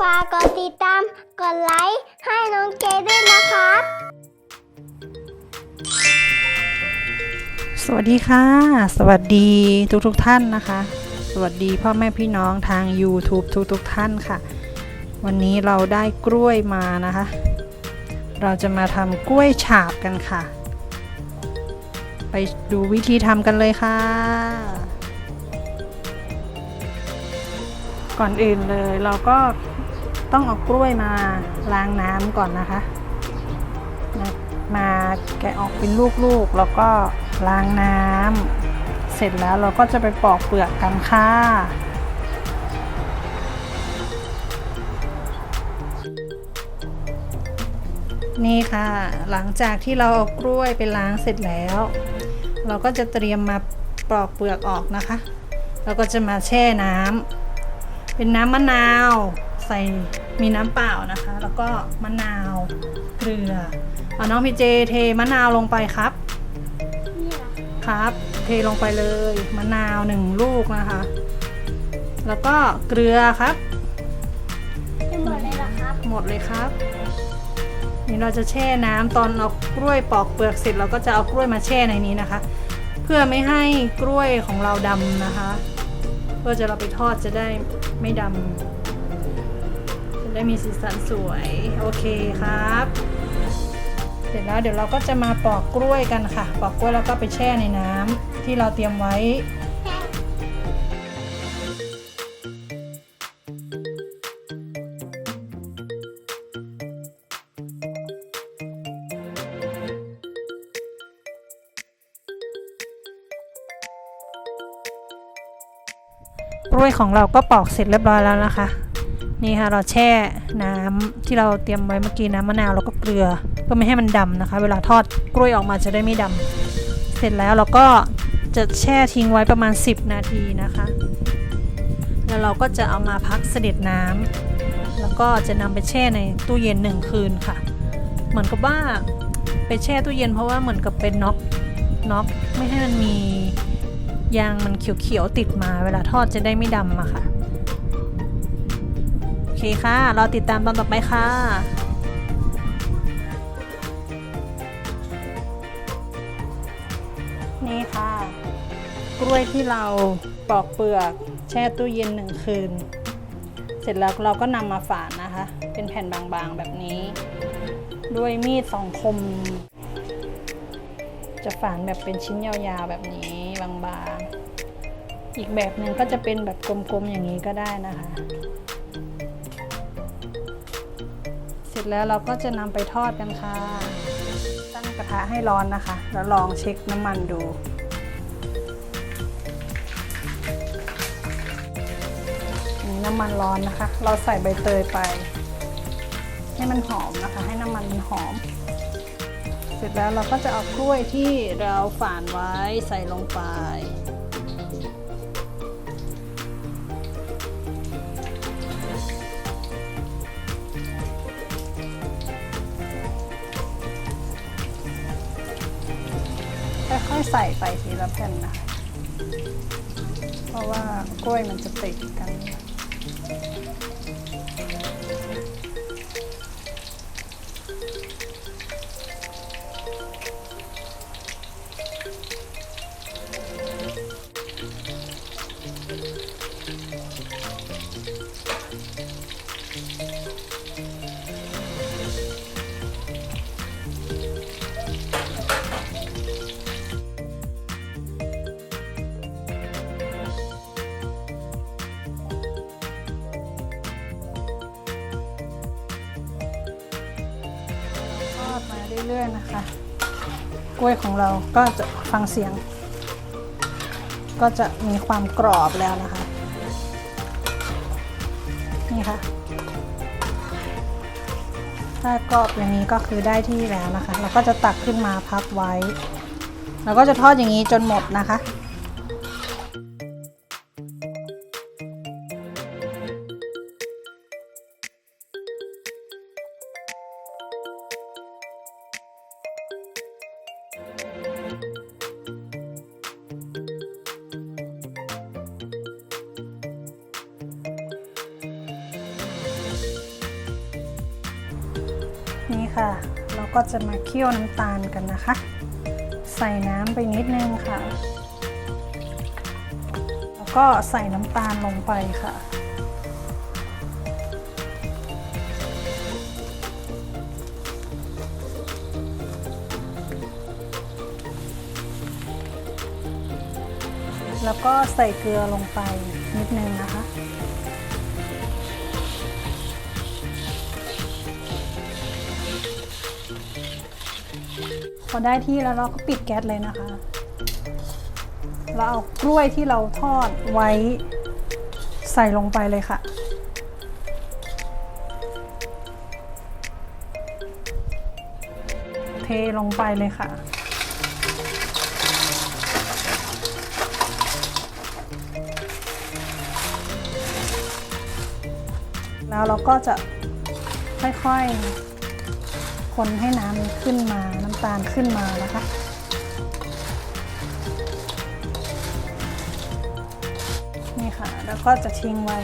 ฝากกดติดตาม กดไลค์ ให้น้องเจด้วยนะครับ สวัสดีค่ะ สวัสดีทุกทุกๆท่านนะคะ สวัสดีพ่อแม่พี่น้องทาง YouTube ทุกทุกๆท่านค่ะ วันนี้เราได้กล้วยมานะคะ เราจะมาทำกล้วยฉาบกันค่ะ ไปดูวิธีทำกันเลยค่ะก่อนอื่นเลยเราก็ ต้องเอากล้วยมาล้างน้ำก่อนนะคะ มาแกะออกเป็นลูกๆ แล้วก็ล้างน้ำเสร็จแล้วเราก็จะไปปอกเปลือกกันค่ะนี่ค่ะ หลังจากที่เราเอากล้วยไปล้างเสร็จแล้ว เราก็จะเตรียมมาปอกเปลือกออกนะคะ เราก็จะมาแช่น้ำเป็นน้ำมะนาว ใส่มีน้ำเปล่านะคะ แล้วก็มะนาวเกลือเอาน้องพีเจเทมะนาวลงไปครับนี่เหรอครับ เทลงไปเลยมะนาวหนึ่งลูกนะคะ แล้วก็เกลือครับจะหมดเลยเหรอครับ หมดเลยครับ นี่เราจะแช่น้ำตอนเอากล้วยปอกเปลือกเสร็จเราก็จะเอากล้วยมาแช่ในนี้นะคะ เพื่อไม่ให้กล้วยของเราดำนะคะ เพื่อจะเราไปทอดจะได้ไม่ดำจะ ได้มีสีสันสวย โอเคครับ เสร็จแล้วเดี๋ยวเราก็จะมาปอกกล้วยกันค่ะ ปอกกล้วยแล้วก็ไปแช่ในน้ำที่เราเตรียมไว้กล้วยของเราก็ปอกเสร็จเรียบร้อยแล้วนะคะ นี่ค่ะเราแช่น้ำที่เราเตรียมไว้เมื่อกี้น้ำมะนาวแล้วก็เกลือเพื่อไม่ให้มันดำนะคะ เวลาทอดกล้วยออกมาจะได้ไม่ดำเสร็จแล้วเราก็จะแช่ทิ้งไว้ประมาณ 10 นาทีนะคะ แล้วเราก็จะเอามาพักเสด็จน้ำแล้วก็จะนำไปแช่ในตู้เย็นหนึ่งคืนค่ะ เหมือนกับว่าไปแช่ตู้เย็นเพราะว่าเหมือนกับเป็นน็อกน็อกไม่ให้มันมียางมันเขียวๆติดมา เวลาทอดจะได้ไม่ดำอะค่ะ เคค่ะเราติดตามตอนต่อไปค่ะนี่ค่ะ กล้วยที่เราปอกเปลือก แช่ตู้เย็นหนึ่งคืน เสร็จแล้วเราก็นำมาฝานนะคะ เป็นแผ่นบางๆแบบนี้ ด้วยมีดสองคม จะฝานแบบเป็นชิ้นยาวๆแบบนี้บางๆ อีกแบบหนึ่งก็จะเป็นแบบกลมๆอย่างนี้ก็ได้นะคะ ร็จแล้วเราก็จะนำไปทอดกันค่ะ ตั้งกระทะให้ร้อนนะคะ แล้วลองเช็คน้ำมันดูน้ำมันร้อนนะคะ เราใส่ใบเตยไป ให้มันหอมนะคะ ให้น้ำมันมันหอม เสร็จแล้วเราก็จะเอากล้วยที่เราฝานไว้ใส่ลงไป ให้ใส่ไปทีละแผ่นนะคะ เพราะว่ากล้วยมันจะติดกัน เรื่อยๆนะคะ กล้วยของเราก็จะฟังเสียง ก็จะมีความกรอบแล้วนะคะ นี่ค่ะ ถ้ากรอบอย่างนี้ก็คือได้ที่แล้วนะคะ เราก็จะตักขึ้นมาพักไว้ แล้วก็จะทอดอย่างนี้จนหมดนะคะ จ้ะเราก็จะมาเคี่ยวน้ำตาลกันนะคะ ใส่น้ำไปนิดนึงค่ะ แล้วก็ใส่น้ำตาลลงไปค่ะแล้วก็ใส่เกลือลงไปนิดนึงนะคะ พอได้ที่แล้วเราก็ปิดแก๊สเลยนะคะ เราเอากล้วยที่เราทอดไว้ใส่ลงไปเลยค่ะ เทลงไปเลยค่ะแล้วเราก็จะค่อยๆ คนให้น้ำขึ้นมาน้ำตาลขึ้นมานะคะ นี่ค่ะ แล้วก็จะทิ้งไว้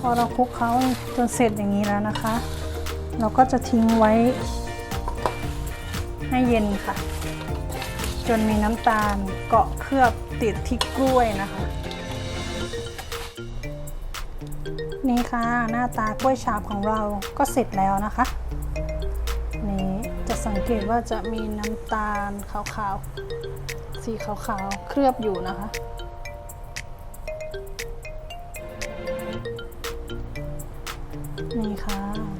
พอเราคลุกเขาจนเสร็จอย่างนี้แล้วนะคะ เราก็จะทิ้งไว้ ให้เย็นค่ะ จนมีน้ำตาลเกาะเคลือบติดที่กล้วยนะคะ นี่ค่ะหน้าตากล้วยฉาบของเราก็เสร็จแล้วนะคะ นี่จะสังเกตว่าจะมีน้ำตาลขาวๆ สีขาวๆ เคลือบอยู่นะคะ นี่ค่ะ